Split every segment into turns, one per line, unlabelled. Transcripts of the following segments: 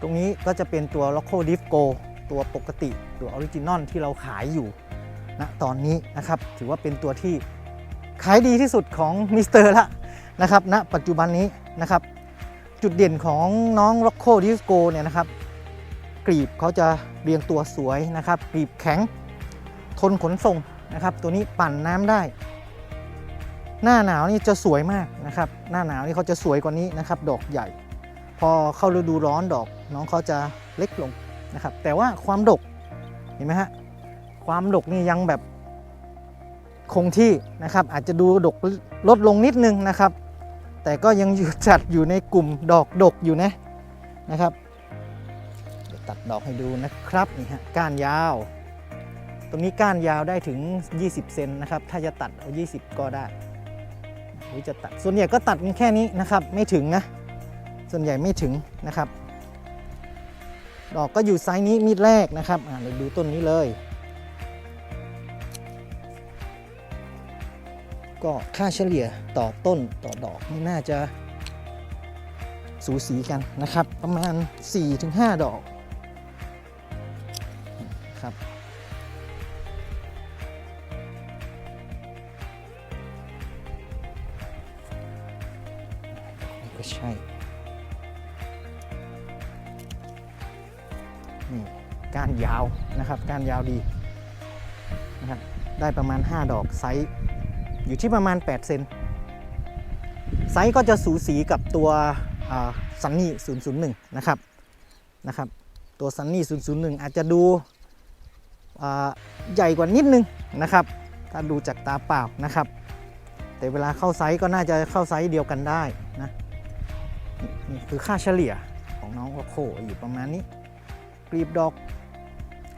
ตรงนี้ก็จะเป็นตัว Loco d i f g o ตัวปกติตัวออริจินอลที่เราขายอยู่ณตอนนี้นะครับ ถือว่าเป็นตัวที่ขายดีที่สุดของมิสเตอร์ละนะครับณปัจจุบันนี้นะครับ จุดเด่นของน้อง Rocco d i f g o เนี่ยนะครับกรีบเขาจะเรียงตัวสวยนะครับกรีบแข็งทนขนส่งนะครับ ตัวนี้ปั่นน้ำได้ หน้าหนาวนี่จะสวยมากนะครับ หน้าหนาวนี่เขาจะสวยกว่านี้นะครับ ดอกใหญ่ พอเข้าฤดูร้อนดอก น้องเขาจะเล็กลงนะครับ แต่ว่าความดกเห็นไหมฮะความดกนี่ยังแบบคงที่นะครับ อาจจะดูดกลดลงนิดนึงนะครับ แต่ก็ยังอยู่จัดอยู่ในกลุ่มดอกดกอยู่นะนะครับเดี๋ยวตัดดอกให้ดูนะครับนี่ฮะก้านยาว ตรงนี้ก้านยาวได้ถึง 20 เซนนะครับ ถ้าจะตัดเอา 20 ก็ได้หรือจะตัดส่วนใหญ่ก็ตัดกันแค่นี้นะครับ ไม่ถึงนะ ส่วนใหญ่ไม่ถึงนะครับ ดอกก็อยู่ไซส์นี้มีดแรกนะครับเราดูต้นนี้เลย ก็ค่าเฉลี่ยต่อต้นต่อดอกไม่น่าจะสูสีกันนะครับ ประมาณ 4-5 ดอกครับก็ใช่ นี่ก้านยาวนะครับก้านยาวดีนะครับได้ประมาณ 5 ดอกไซส์อยู่ที่ประมาณ 8 เซนไซส์ก็จะสูสีกับตัวซันนี่001 นะครับนะครับ ตัวซันนี่001 อาจจะดูใหญ่กว่านิดนึงนะครับ ถ้าดูจากตาเปล่านะครับ แต่เวลาเข้าไซส์ก็น่าจะเข้าไซส์เดียวกันได้นะนี่นี่คือค่าเฉลี่ยของน้องโอโคอยู่ประมาณนี้ กลีบดอก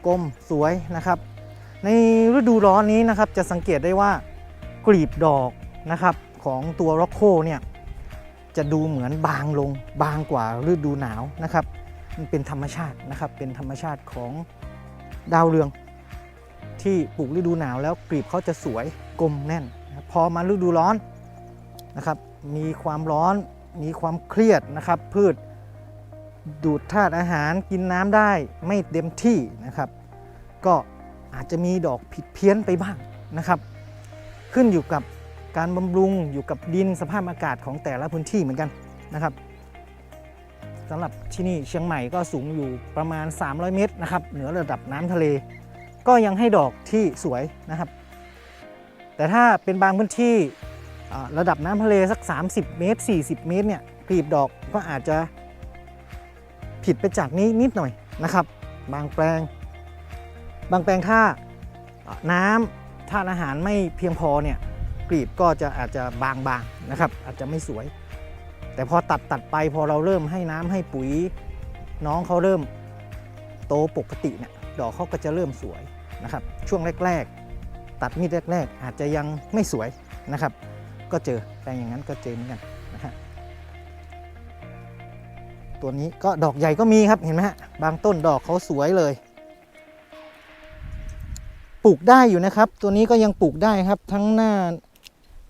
กลมสวยนะครับ ในฤดูร้อนนี้นะครับจะสังเกตได้ว่ากลีบดอกนะครับของตัวร็อกโคเนี่ยจะดูเหมือนบางลงบางกว่าฤดูหนาวนะครับมันเป็นธรรมชาตินะครับเป็นธรรมชาติของดาวเรือง ที่ปลูกฤดูหนาวแล้วกลีบเขาจะสวยกลมแน่น พอมาฤดูร้อนนะครับมีความร้อนมีความเครียดนะครับพืช ดูดธาตุอาหารกินน้ำได้ไม่เต็มที่นะครับ ก็อาจจะมีดอกผิดเพี้ยนไปบ้างนะครับ ขึ้นอยู่กับการบำรุงอยู่กับดินสภาพอากาศของแต่ละพื้นที่เหมือนกันนะครับสำหรับที่นี่เชียงใหม่ก็สูงอยู่ประมาณ 300 เมตรนะครับเหนือระดับน้ำทะเล ก็ยังให้ดอกที่สวยนะครับ แต่ถ้าเป็นบางพื้นที่ระดับน้ำทะเลสัก 30 เมตร 40 เมตรเนี่ยกลีบดอกก็อาจจะ ผิดไปจากนี้นิดหน่อยนะครับ บางแปลง บางแปลงถ้าอ่าน้ำธาตุอาหารไม่เพียงพอเนี่ยกลีบก็จะอาจจะบางๆนะครับ อาจจะไม่สวย แต่พอตัดตัดไปพอเราเริ่มให้น้ำให้ปุ๋ย น้องเขาเริ่มโตปกติเนี่ยดอกเขาก็จะเริ่มสวยนะครับ ช่วงแรก ๆ ตัดมีดแรก ๆ อาจจะยังไม่สวยนะครับ ก็เจอแปลงอย่างนั้นก็เจอเหมือนกัน ตัวนี้ก็ดอกใหญ่ก็มีครับเห็นไหมฮะบางต้นดอกเขาสวยเลย ปลูกได้อยู่นะครับ ตัวนี้ก็ยังปลูกได้ครับ ทั้งหน้า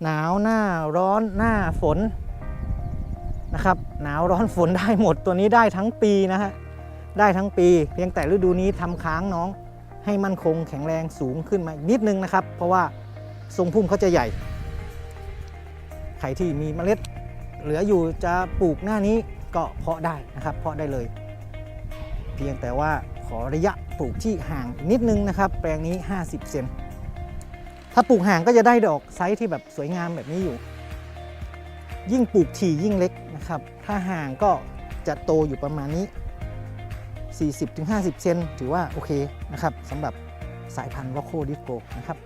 หนาวหน้าร้อนหน้าฝนนะครับ หนาวร้อนฝนได้หมดตัวนี้ได้ทั้งปีนะฮะได้ทั้งปี เพียงแต่ฤดูนี้ทำค้างน้อง ให้มั่นคงแข็งแรงสูงขึ้นมาอีกนิดนึงนะครับ เพราะว่าทรงพุ่มเขาจะใหญ่ใครที่มีเมล็ด เหลืออยู่จะปลูกหน้านี้ ก็เพาะได้นะครับเพาะได้เลย เพียงแต่ว่าขอระยะปลูกที่ห่างนิดนึงนะครับ แปลงนี้ 50 เซนถ้าปลูกห่างก็จะได้ดอกไซส์ที่แบบสวยงามแบบนี้อยู่ ยิ่งปลูกถี่ยิ่งเล็กนะครับ ถ้าห่างก็จะโตอยู่ประมาณนี้ 40-50 เซนถือว่าโอเคนะครับสำหรับสายพันธุ์วอโคดิโกนะครับ